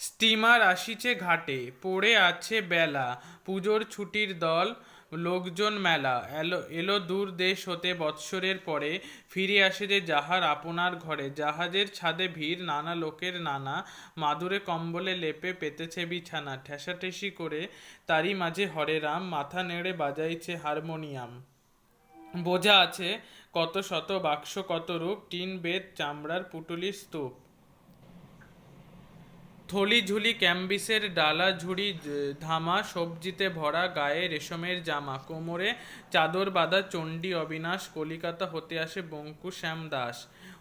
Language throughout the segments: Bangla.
স্টিমার আসিছে ঘাটে, পড়ে আছে বেলা। পুজোর ছুটির দল, লোকজন মেলা। এলো এলো দূর দেশ হতে বৎসরের পরে ফিরে আসে যে যাহার আপনার ঘরে। জাহাজের ছাদে ভিড়, নানা লোকের নানা। মাদুরে কম্বলে লেপে পেতেছে বিছানা। ঠেসাঠেসি করে তারই মাঝে হরে রাম, মাথা নেড়ে বাজাইছে হারমোনিয়াম। বোঝা আছে কত শত বাক্স, কত রূপ, টিন বেদ চামড়ার পুটুলি স্তূপ। থলি ঝুলি ক্যাম্বিসের ডালা ঝুড়ি ধামা, সবজিতে ভরা গায়ে রেশমের জামা, কোমরে চাদর বাঁধা চণ্ডী অবিনাশ, কলিকাতা হতে আসে বঙ্কু শ্যাম দাস।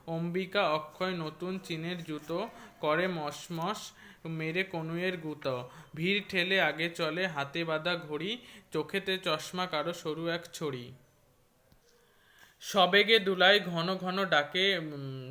অম্বিকা অক্ষয় নতুন চীনের জুতো, করে মসমস মেরে কনুয়ের গুতো। ভিড় ঠেলে আগে চলে হাতে বাঁধা ঘড়ি, চোখেতে চশমা, কারও সরু এক ছড়ি। সবেগে দুলাই ঘন ঘন ডাকে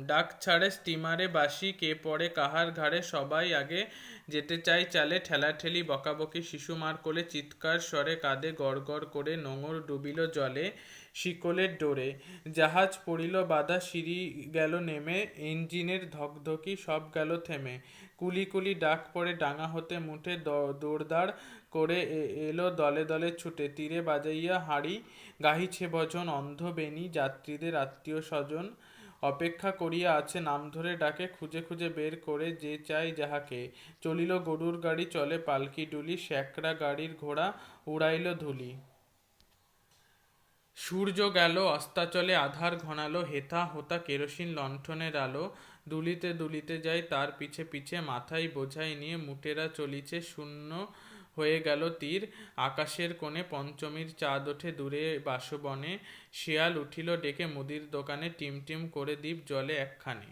ডাক ছাড়ে স্টিমারে বাসি কে পড়ে কাহার ঘাড়ে, সবাই আগে যেতে চাই চালে ঠেলাঠেলি, বকাবকি, শিশু মার কোলে, চিৎকার স্বরে কাঁদে গড় করে নোঙর ডুবিল জলে শিকলের ডোরে। জাহাজ পড়িল বাধা, সিঁড়ি গেল নেমে, ইঞ্জিনের ধকধকি, সব গেল থেমে। কুলি কুলি ডাক পড়ে ডাঙা হতে মুঠে, দ- দৌড়দাড় করে এলো দলে দলে ছুটে। তীরে বাজাইয়া হাড়ি, গাহিছে ভজন অন্ধ বেনি যাত্রীদের আত্মীয় স্বজন অপেক্ষা করিয়া আছে, নাম ধরে ডাকে, খুঁজে খুঁজে বের করে যে চাই যাহাকে। চলিল গরুর গাড়ি, চলে পালকি ডুলি শ্যাকরা গাড়ির ঘোড়া, উড়াইল ধুলি। সূর্য গেল অস্তাচলে আধার ঘনালো, হেথা হোতা কেরোসিন লণ্ঠনের আলো। দুলিতে দুলিতে যায় তার পিছে পিছে, মাথায় বোঝাই নিয়ে, মুটেরা চলিছে শূন্য হয়ে গেল তীর। আকাশের কোণে পঞ্চমীর চাঁদ ওঠে দূরে বাসবনে। শিয়াল উঠিল ডেকে মুদির দোকানে টিম টিম করে দ্বীপ জলে একখানে।